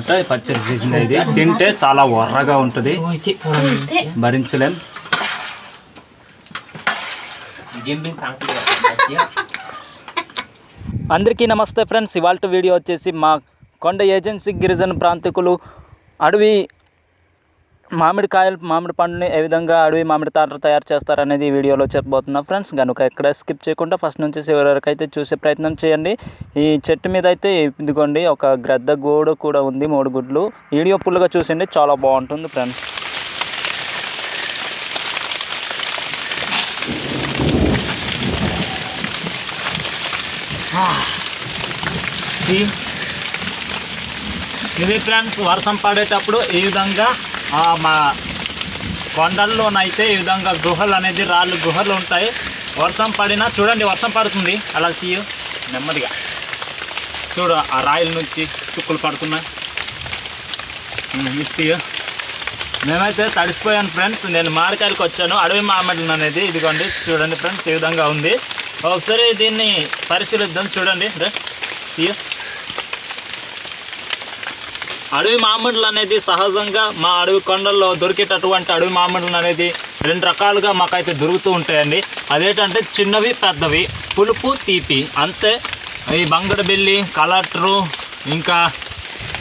అనమాట పచ్చడి సీజన్ ఇది. తింటే చాలా వర్రగా ఉంటుంది. భరించలేం. అందరికీ నమస్తే ఫ్రెండ్స్. ఇవాళ వీడియో వచ్చేసి మా కొండ ఏజెన్సీ గిరిజన ప్రాంతికులు అడవి మామిడికాయలు మామిడి పండుని ఏ విధంగా అడవి మామిడి తాటలు తయారు చేస్తారనేది ఈ వీడియోలో చెప్పబోతున్నా ఫ్రెండ్స్. కనుక ఎక్కడ స్కిప్ చేయకుండా ఫస్ట్ నుంచి చివరి వరకు అయితే చూసే ప్రయత్నం చేయండి. ఈ చెట్టు మీద అయితే ఇదిగోండి ఒక గ్రద్ద గోడ కూడా ఉంది మూడు గుడ్లు. వీడియో ఫుల్గా చూసిండి చాలా బాగుంటుంది ఫ్రెండ్స్. ఇది ఫ్రెండ్స్ వర్షం పడేటప్పుడు ఈ విధంగా మా కొండల్లోనైతే ఈ విధంగా గుహలు అనేది రాళ్ళు గుహలు ఉంటాయి. వర్షం పడినా చూడండి వర్షం పడుతుంది. అలా తీయు నెమ్మదిగా. చూడు ఆ రాయిల నుంచి చుక్కులు పడుతున్నాయి. ఉమ్, తీయు మేమైతే తడిసిపోయాను ఫ్రెండ్స్ నేను మామిడికాయలకు వచ్చాను. అడవి మామిడి అనేది ఇదిగోండి చూడండి ఫ్రెండ్స్ ఈ విధంగా ఉంది. ఒకసారి దీన్ని పరిశీలిద్దాం చూడండి. రే అడవి మామిడులు అనేది సహజంగా మా అడవి కొండల్లో దొరికేటటువంటి అడవి మామిడులు అనేది రెండు రకాలుగా మాకైతే దొరుకుతూ ఉంటాయండి. అదేంటంటే చిన్నవి పెద్దవి పులుపు తీపి. అంతే. ఈ బంగడబెల్లి కలటరు ఇంకా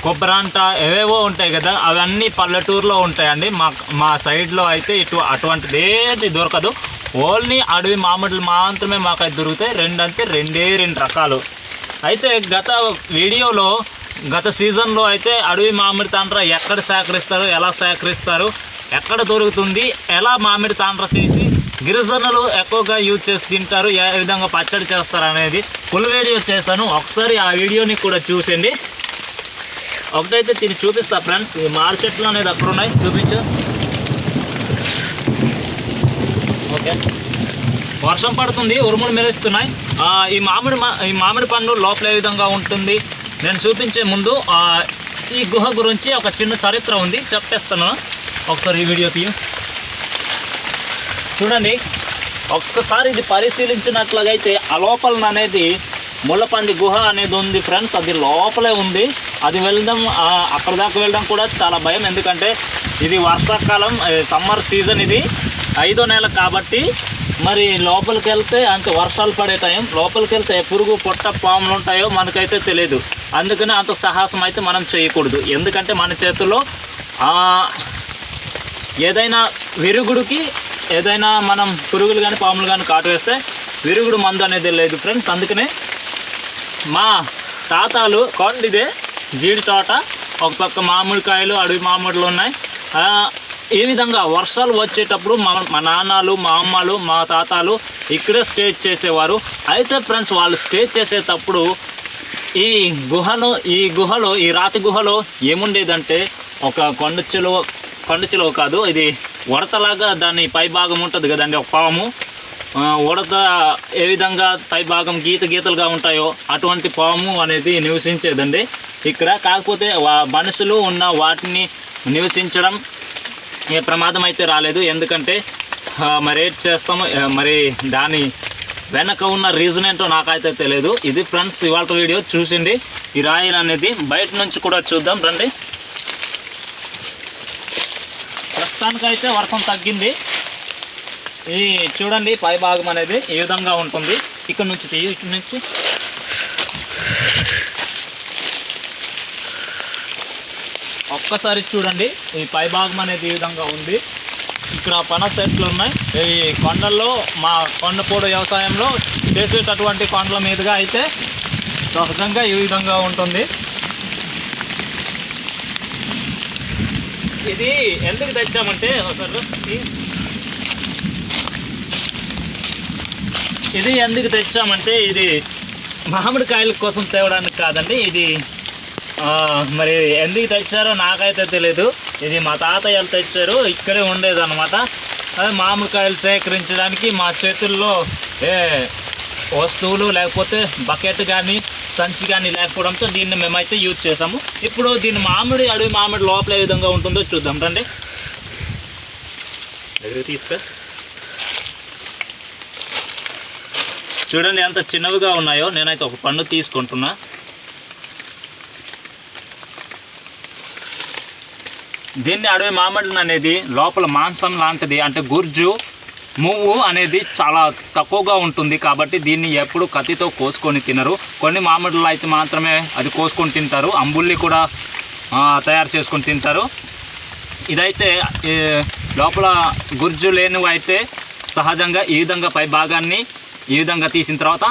కొబ్బరంట ఏవేవో ఉంటాయి కదా అవన్నీ పల్లెటూరులో ఉంటాయండి. మా మా సైడ్లో అయితే ఇటు అటువంటిది ఏది దొరకదు. ఓన్లీ అడవి మామిడులు మాత్రమే మాకైతే దొరుకుతాయి. రెండు అంతే రెండే రెండు రకాలు. అయితే గత వీడియోలో గత సీజన్లో అయితే అడవి మామిడి తాండ్ర ఎక్కడ సేకరిస్తారు ఎలా సేకరిస్తారు ఎక్కడ దొరుకుతుంది ఎలా మామిడి తాండ్ర చేసి గిరిజనులు ఎక్కువగా యూజ్ చేసి తింటారు ఏ విధంగా పచ్చడి చేస్తారు అనేది ఫుల్ వీడియో చేశాను. ఒకసారి ఆ వీడియోని కూడా చూసండి ఒకటైతే తిని చూపిస్తా ఫ్రెండ్స్ ఈ మామిడి చెట్లు అనేది అక్కడ ఉన్నాయి? చూపించు. ఓకే. వర్షం పడుతుంది ఉరుములు మెరుస్తున్నాయి. ఈ మామిడి ఈ మామిడి పండు లోపల ఏ విధంగా ఉంటుంది? నేను చూపించే ముందు ఈ గుహ గురించి ఒక చిన్న చరిత్ర ఉంది. చెప్పేస్తున్నాను. ఒకసారి ఈ వీడియో తీయ. చూడండి. ఒక్కసారి ఇది పరిశీలించినట్లయితే ఆ లోపల అనేది ముళ్ళపంది గుహ అనేది ఉంది ఫ్రెండ్స్. అది లోపలే ఉంది. అది వెళ్ళడం అక్కడ దాకా వెళ్ళడం కూడా చాలా భయం. ఎందుకంటే ఇది వర్షాకాలం సమ్మర్ సీజన్ ఇది. ఐదో నెల కాబట్టి మరి లోపలికి వెళ్తే అంత వర్షాలు పడే టైం. లోపలికి వెళ్తే పురుగు పొట్ట పాములు ఉంటాయో మనకైతే తెలియదు అందుకని అంత సాహసం అయితే మనం చేయకూడదు. ఎందుకంటే మన చేతుల్లో ఏదైనా విరుగుడికి ఏదైనా మనం పురుగులు కానీ పాములు కానీ కాటు వేస్తే విరుగుడు మందు అనేది లేదు ఫ్రెండ్స్. అందుకనే మా తాతాలు కొండిదే జీడి తోట ఒక పక్క మామిడికాయలు అడవి మామిడిలు ఉన్నాయి. ఈ విధంగా వర్షాలు వచ్చేటప్పుడు మా మా నాన్నలు మా అమ్మలు మా తాతాలు ఇక్కడే స్టే చేసేవారు. అయితే ఫ్రెండ్స్ వాళ్ళు స్టే చేసేటప్పుడు ఈ గుహలో ఈ గుహలో ఈ రాతి గుహలో ఏముండేదంటే ఒక కొండ చెలువ కాదు ఇది ఉడతలాగా దాని పై భాగం ఉంటుంది కదండి ఒక పాము. ఉడత ఏ విధంగా పై భాగం గీత గీతలుగా ఉంటాయో అటువంటి పాము అనేది నివసించేదండి. ఇక్కడ కాకపోతే వా- మనుషులు ఉన్న వాటిని నివసించడం ఏ ప్రమాదం అయితే రాలేదు. ఎందుకంటే మరి ఏం చేస్తాము? మరి దాని వెనక ఉన్న రీజన్ ఏంటో నాకైతే తెలియదు ఇది ఫ్రెండ్స్ ఇవాళ వీడియో చూసింది. ఈ రాయిలు అనేది బయట నుంచి కూడా చూద్దాం రండి. ప్రస్తుతానికైతే వర్షం తగ్గింది. ఈ చూడండి పై భాగం అనేది ఈ విధంగా ఉంటుంది. ఇక్కడ నుంచి తీయ ఇక్కడ నుంచి. ఒక్కసారి చూడండి ఈ పై భాగం అనేది ఈ విధంగా ఉంది. ఇక్కడ పనస చెట్లు ఉన్నాయి. ఈ కొండల్లో మా కొండపూడి వ్యవసాయంలో చేసేటటువంటి కొండల మీదుగా అయితే సహజంగా ఈ విధంగా ఉంటుంది. ఇది ఎందుకు తెచ్చామంటే ఒకసారి ఇది ఎందుకు తెచ్చామంటే ఇది మామిడికాయల కోసం తేవడానికి కాదండి. ఇది మరి ఎందుకు తెచ్చారో నాకైతే తెలియదు ఇది మా తాతయ్యలు తెచ్చారు ఇక్కడే ఉండేదన్నమాట. అదే మామిడికాయలు సేకరించడానికి మా చేతుల్లో ఏ వస్తువులు లేకపోతే బకెట్ కానీ సంచి కానీ లేకపోవడంతో దీన్ని మేమైతే యూజ్ చేసాము ఇప్పుడు దీన్ని మామిడి అడవి మామిడి లోపల ఏ విధంగా ఉంటుందో చూద్దాం. రండి. దగ్గర తీసుకో. చూడండి ఎంత చిన్నవిగా ఉన్నాయో. నేనైతే ఒక పండు తీసుకుంటున్నా. దీన్ని అడవి మామిడిని అనేది లోపల మాంసం లాంటిది. అంటే గుర్జు మువ్వు అనేది చాలా తక్కువగా ఉంటుంది కాబట్టి దీన్ని ఎప్పుడు కత్తితో కోసుకొని తినరు. కొన్ని మామిడిలో అయితే మాత్రమే అది కోసుకొని తింటారు. అంబుల్ని కూడా తయారు చేసుకొని తింటారు. ఇదైతే లోపల గుర్జు లేనివి అయితే సహజంగా ఈ విధంగా పై భాగాన్ని ఈ విధంగా తీసిన తర్వాత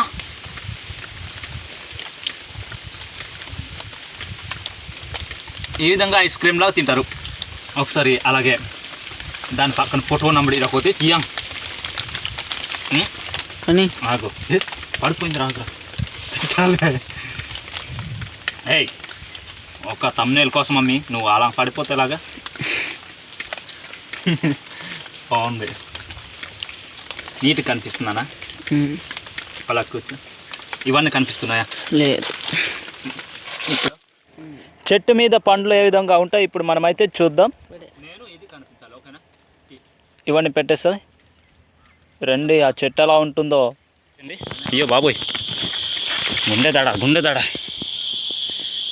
ఈ విధంగా ఐస్ క్రీమ్లాగా తింటారు. ఒకసారి అలాగే దాని పక్కన ఫోటో నంబర్ ఇరకపోతే ఇయ్యం కానీ ఆగు ఏ, పడిపోయింది రాగురా పెట్టాలే ఏయ్ ఒక తమ్నేల్ కోసం మమ్మీ నువ్వు అలా పడిపోతే ఎలాగా బాగుంది నీట్ కనిపిస్తుందనా ఉమ్, అలా కూర్చో ఇవన్నీ కనిపిస్తున్నాయా లేదు చెట్టు మీద పండ్లు ఏ విధంగా ఉంటాయి? ఇప్పుడు మనమైతే చూద్దాం. నేను ఇది ఓకేనా ఇవన్నీ పెట్టేస్తుంది రండి ఆ చెట్టు ఎలా ఉంటుందో. అయ్యో బాబోయ్. గుండె దడ గుండె దడ.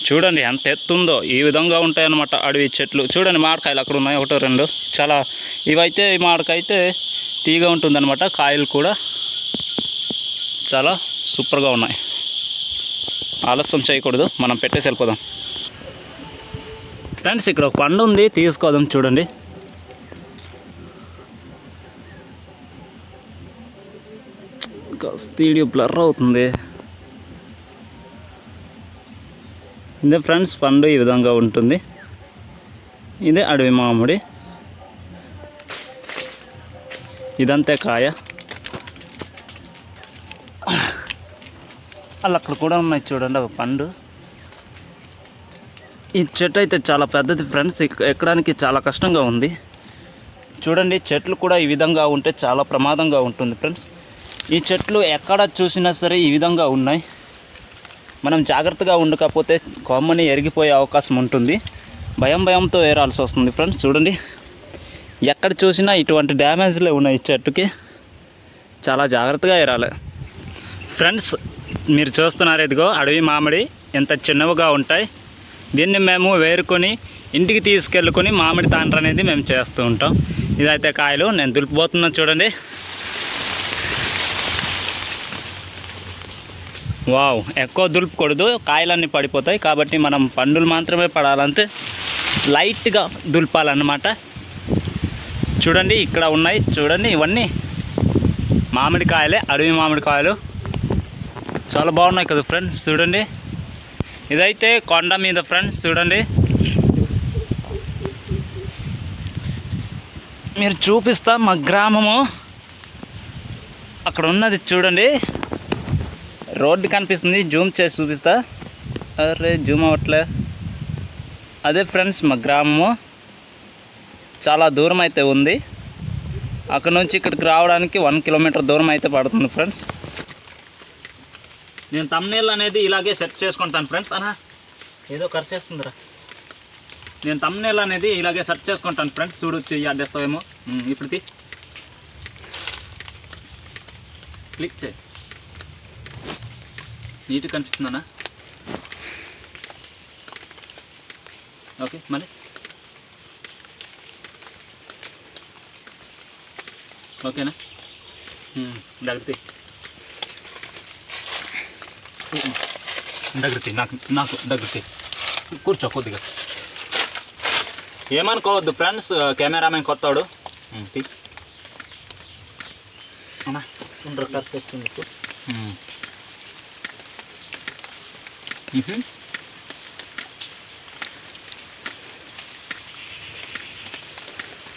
చూడండి ఎంత ఎత్తుందో. ఈ విధంగా ఉంటాయన్నమాట అడవి చెట్లు. చూడండి మామిడికాయలు అక్కడ ఉన్నాయి. ఒకటో రెండు. చాలా ఇవైతే ఈ మామిడికైతే తీగ ఉంటుందన్నమాట. కాయలు కూడా చాలా సూపర్గా ఉన్నాయి. ఆలస్యం చేయకూడదు. మనం పెట్టేసి వెళ్ళిపోదాం. ఫ్రెండ్స్ ఇక్కడ ఒక పండు ఉంది. తీసుకోదాం చూడండి. వీడియో బ్లర్ అవుతుంది. ఇదే ఫ్రెండ్స్ పండు ఈ విధంగా ఉంటుంది. ఇదే అడవి మామిడి. ఇదంతే కాయ. అలా అక్కడ కూడా ఉన్నాయి చూడండి ఒక పండు. ఈ చెట్టు అయితే చాలా పెద్దది ఫ్రెండ్స్. ఎక్కడానికి చాలా కష్టంగా ఉంది. చూడండి చెట్లు కూడా ఈ విధంగా ఉంటే చాలా ప్రమాదంగా ఉంటుంది ఫ్రెండ్స్. ఈ చెట్లు ఎక్కడ చూసినా సరే ఈ విధంగా ఉన్నాయి. మనం జాగ్రత్తగా ఉండకపోతే కొమ్మని ఎరిగిపోయే అవకాశం ఉంటుంది. భయం భయంతో ఏరాల్సి వస్తుంది ఫ్రెండ్స్. చూడండి ఎక్కడ చూసినా ఇటువంటి డ్యామేజ్లే ఉన్నాయి ఈ చెట్టుకి. చాలా జాగ్రత్తగా ఏరాలి. ఫ్రెండ్స్ మీరు చూస్తున్నారు ఇదిగో అడవి మామిడి. ఎంత చిన్నవిగా ఉంటాయి. దీన్ని మేము వేరుకొని ఇంటికి తీసుకెళ్ళుకొని మామిడి తాండ్ర అనేది మేము చేస్తూ ఉంటాం. ఇదైతే కాయలు నేను దులిపిపోతున్నా చూడండి. వావ్ ఎక్కువ దులుపకూడదు కాయలన్నీ పడిపోతాయి కాబట్టి మనం పండులు మాత్రమే పడాలంటే లైట్గా దులపాలన్నమాట. చూడండి ఇక్కడ ఉన్నాయి చూడండి ఇవన్నీ. మామిడికాయలే అడవి మామిడికాయలు చాలా బాగున్నాయి కదా ఫ్రెండ్స్ చూడండి. ఇదైతే కొండ మీద ఫ్రెండ్స్ చూడండి. మీరు చూపిస్తా మా గ్రామము. అక్కడ ఉన్నది చూడండి. రోడ్డు కనిపిస్తుంది జూమ్ చేసి చూపిస్తా. అరే జూమ్ అవ్వట్లే. అదే ఫ్రెండ్స్ మా గ్రామము. చాలా దూరం అయితే ఉంది. అక్కడ నుంచి ఇక్కడికి రావడానికి వన్ కిలోమీటర్ దూరం అయితే పడుతుంది ఫ్రెండ్స్. నేను తమ్నేల్ అనేది ఇలాగే సెట్ చేసుకుంటాను ఫ్రెండ్స్ అనా ఏదో ఖర్చు చేస్తుందిరా. నేను తమ్నేల్ అనేది ఇలాగే సెట్ చేసుకుంటాను ఫ్రెండ్స్ చూడు ఈ అడ్డేస్తావేమో ఇప్పుడు క్లిక్ చేయి. నీట్గా కనిపిస్తుందన్నా ఓకే మళ్ళీ. ఓకేనా? దగ్గరికి దగ్గరికి నాకు నాకు దగ్గరికి కూర్చో కొద్దిగా. ఏమనుకోవద్దు ఫ్రెండ్స్ కెమెరామెన్ కొత్తాడు. ఉమ్, ఉండరు ఖర్చు వస్తుంది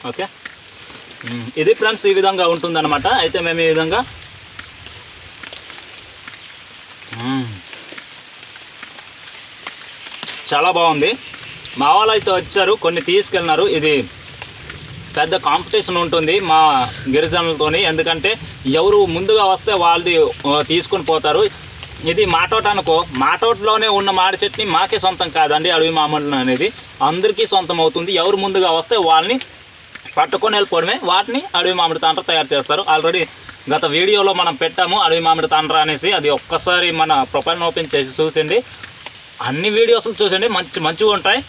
ఓకే. ఇది ఫ్రెండ్స్ ఈ విధంగా ఉంటుందన్నమాట. అయితే మేము ఈ విధంగా చాలా బాగుంది. మా వాళ్ళు అయితే వచ్చారు కొన్ని తీసుకెళ్ళినారు. ఇది పెద్ద కాంపిటీషన్ ఉంటుంది మా గిరిజనులతోని. ఎందుకంటే ఎవరు ముందుగా వస్తే వాళ్ళది తీసుకొని పోతారు. ఇది మాటోట అనుకో మాటోటలోనే ఉన్న మాడి చెట్టుని మాకే సొంతం కాదండి అడవి మామిడి అనేది. అందరికీ సొంతం అవుతుంది. ఎవరు ముందుగా వస్తే వాళ్ళని పట్టుకొని వెళ్ళిపోవడమే. వాటిని అడవి మామిడి తాండ్ర తయారు చేస్తారు. ఆల్రెడీ గత వీడియోలో మనం పెట్టాము అడవి మామిడి తాండ్ర అనేసి. అది ఒక్కసారి మన ప్రొఫైల్ ఓపెన్ చేసి చూసింది. అన్ని వీడియోస్లు చూసండి మంచి మంచిగా ఉంటాయి.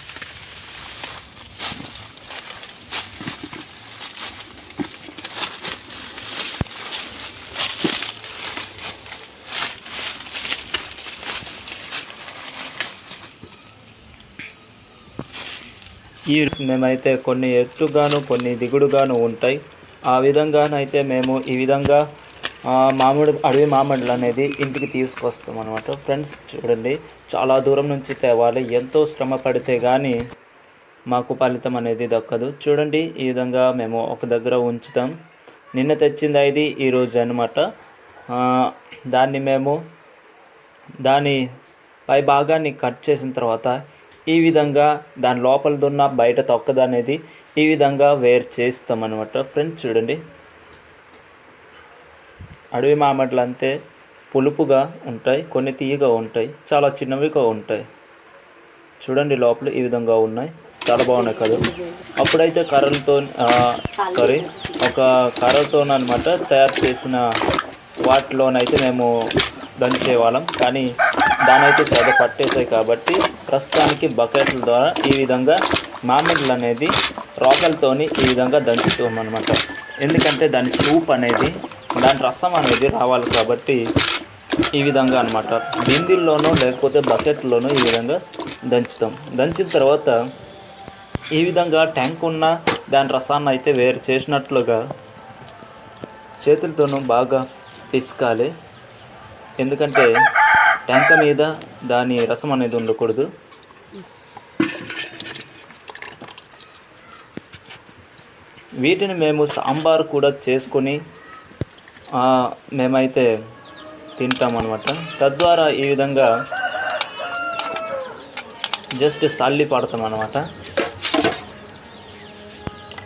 ఈ మేమైతే కొన్ని ఎత్తుగాను కొన్ని దిగుడుగాను ఉంటాయి. ఆ విధంగానైతే మేము ఈ విధంగా మామిడి అడవి మామిడులు అనేది ఇంటికి తీసుకొస్తాం అనమాట ఫ్రెండ్స్ చూడండి చాలా దూరం నుంచి తేవాలి. ఎంతో శ్రమ పడితే కానీ మాకు ఫలితం అనేది దక్కదు. చూడండి ఈ విధంగా మేము ఒక దగ్గర ఉంచుతాం. నిన్న తెచ్చింది ఇది ఈరోజు అనమాట దాన్ని మేము దాని పై భాగాన్ని కట్ చేసిన తర్వాత ఈ విధంగా దాని లోపలదున్న బయట తొక్కదనేది ఈ విధంగా వేరు చేస్తాం అనమాట ఫ్రెండ్స్ చూడండి. అడవి మామిడులు అంతే పులుపుగా ఉంటాయి కొన్ని తీయగా ఉంటాయి చాలా చిన్నవిగా ఉంటాయి. చూడండి లోపల ఈ విధంగా ఉన్నాయి. చాలా బాగున్నాయి కదా అప్పుడైతే కర్రలతో సారీ ఒక కర్రలతో అనమాట తయారు చేసిన వాటిలోనైతే మేము దంచేవాళ్ళం. కానీ దానైతే సద పట్టేసాయి కాబట్టి ప్రస్తుతానికి బకెట్ల ద్వారా ఈ విధంగా మామిడ్లు అనేది రోకలతోని ఈ విధంగా దంచుతాం అనమాట ఎందుకంటే దాని సూప్ అనేది దాని రసం అనేది రావాలి కాబట్టి ఈ విధంగా అనమాట బిందెల్లోనో లేకపోతే బకెట్లోనో ఈ విధంగా దంచుతాం. దంచిన తర్వాత ఈ విధంగా ట్యాంక్ ఉన్న దాని రసాన్ని అయితే వేరు చేసినట్లుగా చేతులతోనూ బాగా పిసుకాలి. ఎందుకంటే ట్యాంక్ మీద దాని రసం అనేది ఉండకూడదు. వీటిని మేము సాంబార్ కూడా చేసుకొని మేమైతే తింటామన్నమాట. తద్వారా ఈ విధంగా జస్ట్ సల్లి పడతాం అనమాట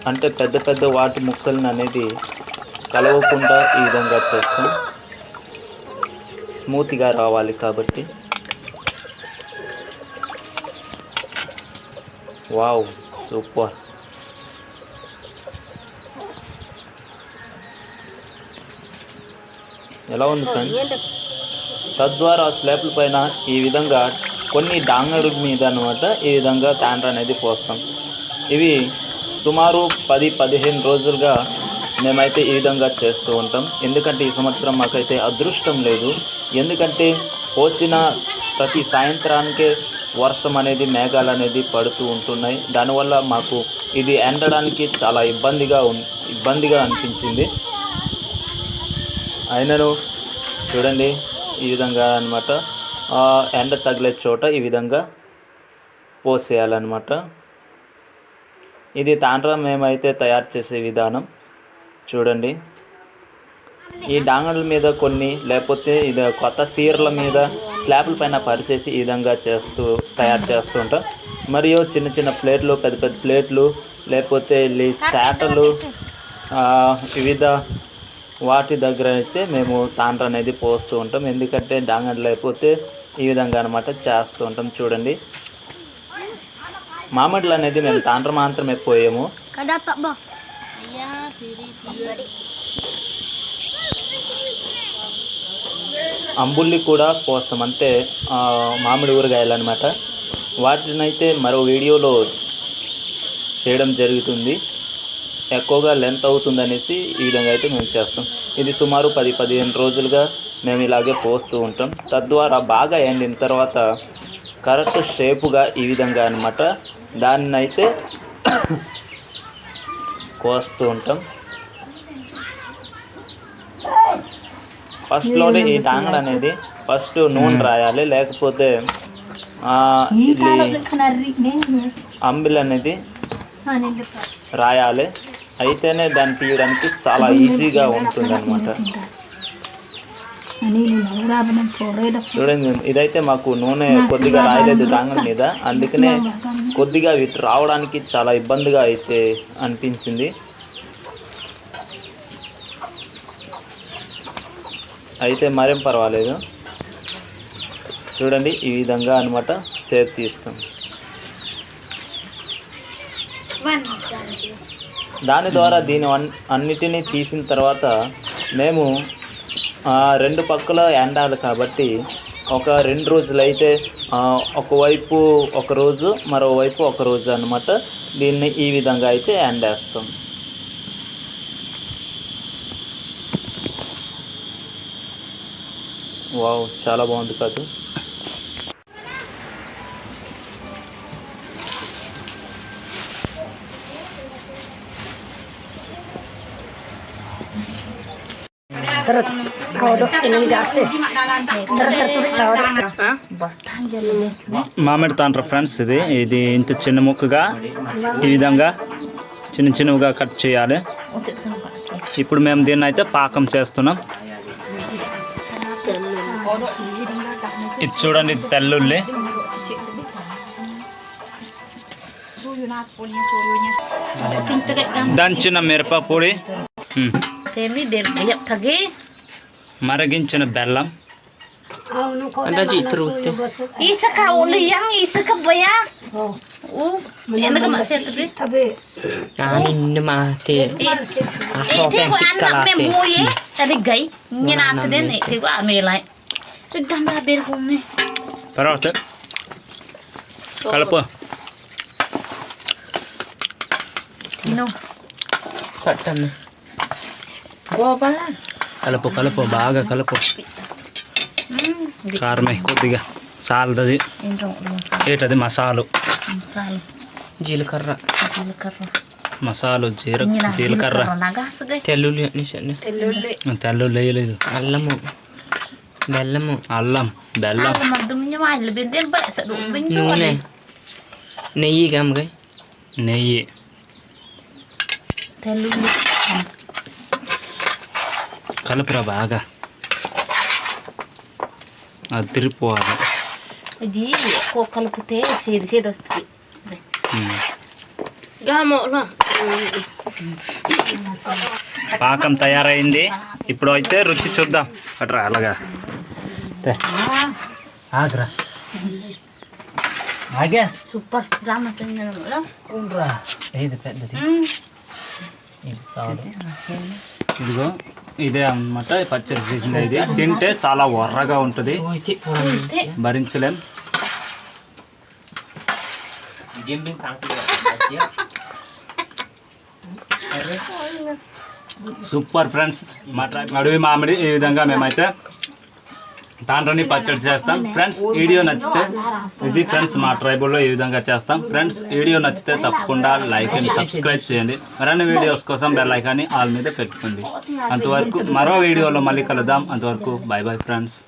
అంటే పెద్ద పెద్ద వాటి ముక్కలను అనేది కలవకుండా ఈ విధంగా చేస్తాం. స్మూత్గా రావాలి కాబట్టి. Wow super. ఎలా ఉంది ఫ్రెండ్స్ తద్వారా స్లాబ్ల పైన ఈ విధంగా కొన్ని డాంగరు మీద అనమాట ఈ విధంగా తాండ్ర అనేది పోస్తాం. ఇవి సుమారు పది పదిహేను రోజులుగా మేమైతే ఈ విధంగా చేస్తూ ఉంటాం. ఎందుకంటే ఈ సంవత్సరం మాకైతే అదృష్టం లేదు. ఎందుకంటే పోసిన ప్రతి సాయంత్రానికే వర్షం అనేది మేఘాలు అనేది పడుతూ ఉంటున్నాయి. దానివల్ల మాకు ఇది ఎండడానికి చాలా ఇబ్బందిగా ఇబ్బందిగా అనిపించింది. అయినను చూడండి ఈ విధంగా అనమాట ఎండ తగిలే చోట ఈ విధంగా పోసేయాలన్నమాట. ఇది తాండ్రా మేమైతే తయారు చేసే విధానం. చూడండి. ఈ డాంగళ్ళ మీద కొన్ని లేకపోతే ఇది కొత్త సీరల మీద స్లాబ్ల పైన పరిచేసి ఈ విధంగా చేస్తూ తయారు చేస్తూ ఉంటాం. మరియు చిన్న చిన్న ప్లేట్లు పెద్ద పెద్ద ప్లేట్లు లేకపోతే చాటలు వివిధ వాటి దగ్గర అయితే మేము తాండ్ర అనేది పోస్తూ ఉంటాం. ఎందుకంటే డాంగడ్లు అయిపోతే ఈ విధంగా అనమాట చేస్తూ ఉంటాం. చూడండి. మామిడిలు అనేది మేము తాండ్ర మాత్రమే పోయాము. అంబుల్లి కూడా పోస్తాం. అంటే మామిడి ఊరగాయలు అనమాట వాటినైతే మరో వీడియోలో చేయడం జరుగుతుంది. ఎక్కువగా లెంత్ అవుతుంది అనేసి ఈ విధంగా అయితే మేము చేస్తాం. ఇది సుమారు పది పదిహేను రోజులుగా మేము ఇలాగే పోస్తూ ఉంటాం. తద్వారా బాగా ఎండిన తర్వాత కరెక్ట్ షేపుగా ఈ విధంగా అనమాట దాన్ని అయితే కోస్తూ ఉంటాం. ఫస్ట్లోనే ఈ టాంగడ్ అనేది ఫస్ట్ నూనె రాయాలి. లేకపోతే ఇది అంబిల్ అనేది. రాయాలి. అయితేనే దాన్ని తీయడానికి చాలా ఈజీగా ఉంటుంది అనమాట. చూడండి ఇదైతే మాకు నూనె కొద్దిగా రాయలేదు టాంగల్ మీద. అందుకనే కొద్దిగా వీటి రావడానికి చాలా ఇబ్బందిగా అయితే అనిపించింది. అయితే మరేం పర్వాలేదు. చూడండి ఈ విధంగా అనమాట చేతి తీస్తాం. దాని ద్వారా దీని అన్- అన్నిటినీ తీసిన తర్వాత మేము రెండు పక్కల ఎండాలి కాబట్టి ఒక రెండు రోజులు అయితే ఒకవైపు ఒక రోజు మరోవైపు ఒక రోజు అనమాట దీన్ని ఈ విధంగా అయితే ఎండేస్తాం. వావ్ చాలా బాగుంది కాదు. మామిడి తాండ్ర ఫ్రెండ్స్ ఇది. ఇది ఇంత చిన్న ముక్కగా ఈ విధంగా చిన్న చిన్నవిగా కట్ చేయాలి. ఇప్పుడు మేము దీన్ని అయితే పాకం చేస్తున్నాం. ఇది చూడండి తెల్లుల్లి. దంచిన మిరప పొడి. మరిగించిన బెల్లం అవును Ada cik terus teh. isa ka uli yang isa ka baya uh enak ka masih tapi tapi Ah, ini mah teh. Aso Itu kan gua anak tikala teh. memo ye tadi gay nyana Wala tadi namin. nih itu gua ame lai ganda ber home తర్వాత కలుపు no Patan. Gua apa? కలుపు కలుపు బాగా కలుపు. కారమే కొద్దిగా. సాలదది. ఏంటది? మసాలు. జీలకర్ర. జీలకర్ర. మసాలు జీర జీలకర్ర. తెల్లుల్లి నిషన్ని తెల్లు వేయలేదు. అల్లము. బెల్లము. అల్లం బెల్లం. నూనె. నెయ్యి కామకాయ నెయ్యి. telu కలుపురా బాగా. అది kalau putih sih sih dos ఉమ్. గామో పాకం తయారైంది. ఇప్పుడు అయితే రుచి చూద్దాం. అట్రా అలాగా. ఆగ్రా. lo. ఉండ్రా ఇది పెద్దది ఇదిగో. ఇదే అనమాట పచ్చడి చేసింది ఇది తింటే చాలా వర్రగా ఉంటుంది. భరించలేం. సూపర్ ఫ్రెండ్స్ మా అడవి మామిడి ఈ విధంగా మేమైతే తాండ్రని పచ్చడి చేస్తాం. ఫ్రెండ్స్ వీడియో నచ్చితే ఇది ఫ్రెండ్స్ మా ట్రైబుల్లో ఈ విధంగా చేస్తాం. ఫ్రెండ్స్ వీడియో నచ్చితే తప్పకుండా లైక్ అండ్ సబ్స్క్రైబ్ చేయండి. మరిన్ని వీడియోస్ కోసం బెల్ ఐకాన్ని ఆల్ మీద పెట్టుకోండి. అంతవరకు మరో వీడియోలో మళ్ళీ కలుద్దాం. అంతవరకు బాయ్ బాయ్ ఫ్రెండ్స్.